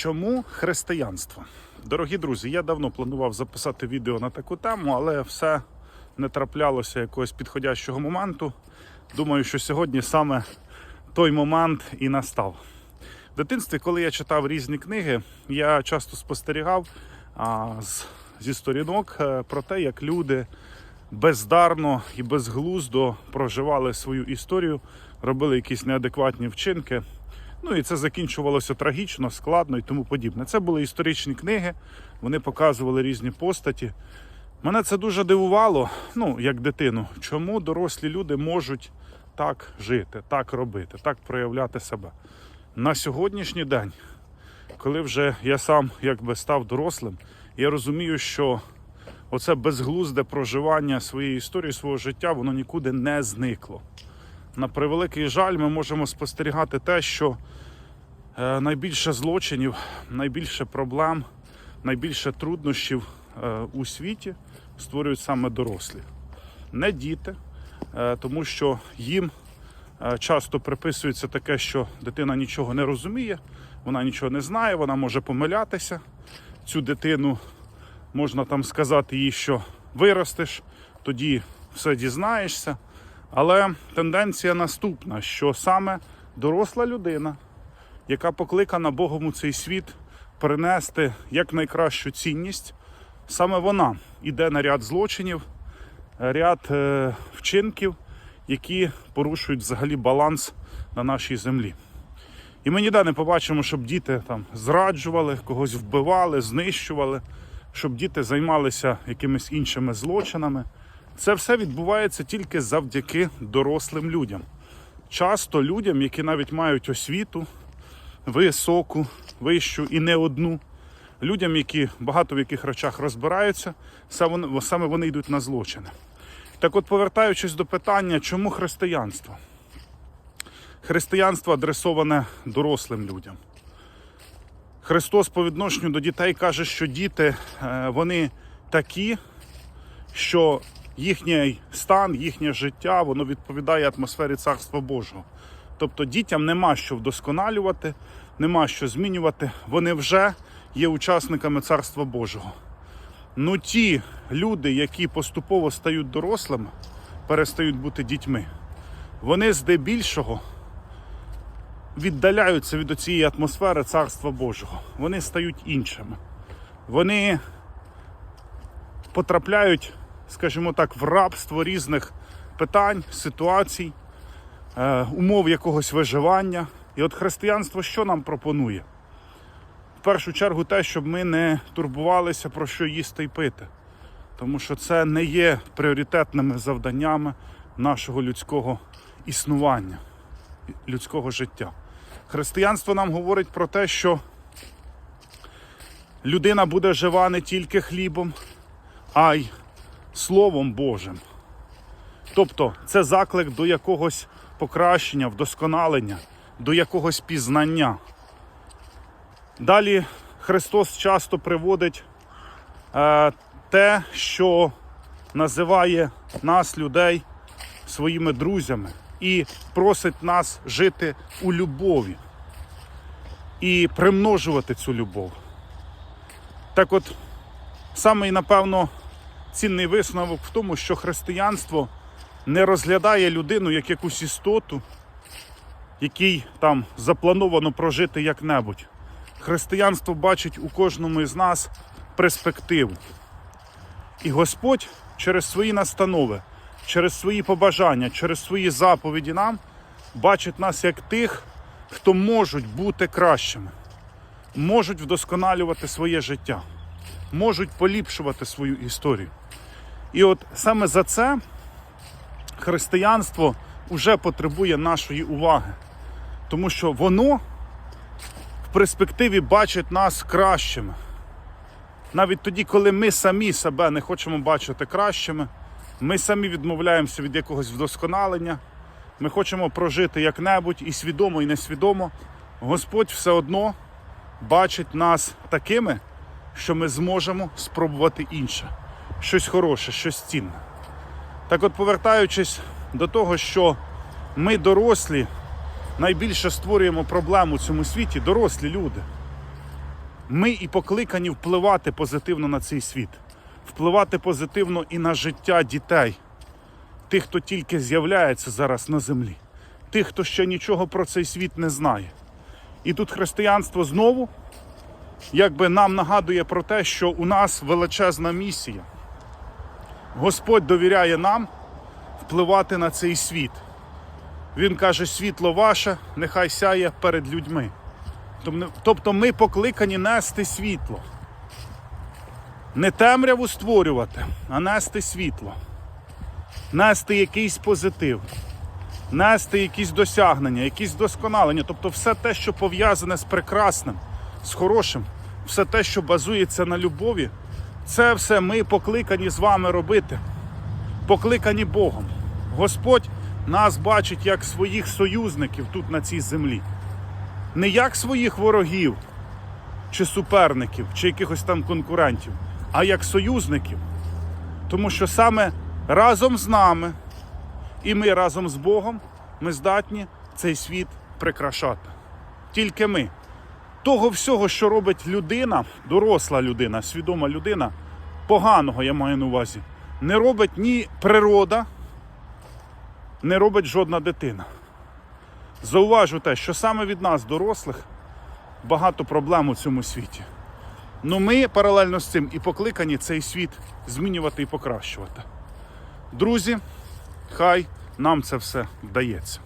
Чому християнство? Дорогі друзі, я давно планував записати відео на таку тему, але все не траплялося якогось підходящого моменту. Думаю, що сьогодні саме той момент і настав. В дитинстві, коли я читав різні книги, я часто спостерігав а, з, зі сторінок е, про те, як люди бездарно і безглуздо проживали свою історію, робили якісь неадекватні вчинки. Ну і це закінчувалося трагічно, складно і тому подібне. Це були історичні книги, вони показували різні постаті. Мене це дуже дивувало, ну, як дитину, чому дорослі люди можуть так жити, так робити, так проявляти себе. На сьогоднішній день, коли вже я сам якби став дорослим, я розумію, що оце безглузде проживання своєї історії, свого життя, воно нікуди не зникло. На превеликий жаль, ми можемо спостерігати те, що е, найбільше злочинів, найбільше проблем, найбільше труднощів е, у світі створюють саме дорослі, не діти, е, тому що їм часто приписується таке, що дитина нічого не розуміє, вона нічого не знає, вона може помилятися. Цю дитину можна там сказати їй, що виростеш, тоді все дізнаєшся. Але тенденція наступна, що саме доросла людина, яка покликана Богом у цей світ принести як найкращу цінність, саме вона йде на ряд злочинів, ряд е, вчинків, які порушують взагалі баланс на нашій землі. І ми ніде не побачимо, щоб діти там зраджували, когось вбивали, знищували, щоб діти займалися якимись іншими злочинами. Це все відбувається тільки завдяки дорослим людям. Часто людям, які навіть мають освіту високу, вищу і не одну. Людям, які багато в яких речах розбираються, саме вони- йдуть на злочини. Так от, повертаючись до питання, чому християнство? Християнство адресоване дорослим людям. Христос по відношенню до дітей каже, що діти е, вони такі, що їхній стан, їхнє життя, воно відповідає атмосфері Царства Божого. Тобто дітям нема що вдосконалювати, нема що змінювати. Вони вже є учасниками Царства Божого. Ну ті люди, які поступово стають дорослими, перестають бути дітьми, вони здебільшого віддаляються від цієї атмосфери Царства Божого. Вони стають іншими. Вони потрапляють, скажімо так, в рабство різних питань, ситуацій, е, умов якогось виживання. І от християнство що нам пропонує? В першу чергу те, щоб ми не турбувалися про що їсти і пити. Тому що це не є пріоритетними завданнями нашого людського існування, людського життя. Християнство нам говорить про те, що людина буде жива не тільки хлібом, а й Словом Божим. Тобто це заклик до якогось покращення, вдосконалення, до якогось пізнання. Далі Христос часто приводить е, те, що називає нас, людей, своїми друзями, і просить нас жити у любові і примножувати цю любов. Так от, самий, напевно, цінний висновок в тому, що християнство не розглядає людину як якусь істоту, якій там заплановано прожити як-небудь. Християнство бачить у кожному із нас перспективу. І Господь через свої настанови, через свої побажання, через свої заповіді нам бачить нас як тих, хто можуть бути кращими, можуть вдосконалювати своє життя, можуть поліпшувати свою історію. І от саме за це християнство вже потребує нашої уваги, тому що воно в перспективі бачить нас кращими. Навіть тоді, коли ми самі себе не хочемо бачити кращими, ми самі відмовляємося від якогось вдосконалення, ми хочемо прожити як-небудь і свідомо, і несвідомо, Господь все одно бачить нас такими, що ми зможемо спробувати інше, щось хороше, щось цінне. Так от, повертаючись до того, що ми дорослі найбільше створюємо проблему в цьому світі, дорослі люди. Ми і покликані впливати позитивно на цей світ, впливати позитивно і на життя дітей, тих, хто тільки з'являється зараз на землі, тих, хто ще нічого про цей світ не знає. І тут християнство знову якби нам нагадує про те, що у нас величезна місія. Господь довіряє нам впливати на цей світ. Він каже, світло ваше, нехай сяє перед людьми. Тобто ми покликані нести світло. Не темряву створювати, а нести світло, нести якийсь позитив, нести якісь досягнення, якісь досконалення. Тобто все те, що пов'язане з прекрасним, з хорошим, все те, що базується на любові, це все ми покликані з вами робити. Покликані Богом. Господь нас бачить як своїх союзників тут на цій землі. Не як своїх ворогів, чи суперників, чи якихось там конкурентів, а як союзників. Тому що саме разом з нами і ми разом з Богом ми здатні цей світ прикрашати. Тільки ми. Того всього, що робить людина, доросла людина, свідома людина, поганого я маю на увазі, не робить ні природа, не робить жодна дитина. Зауважу те, що саме від нас, дорослих, багато проблем у цьому світі. Ну ми паралельно з цим і покликані цей світ змінювати і покращувати. Друзі, хай нам це все вдається.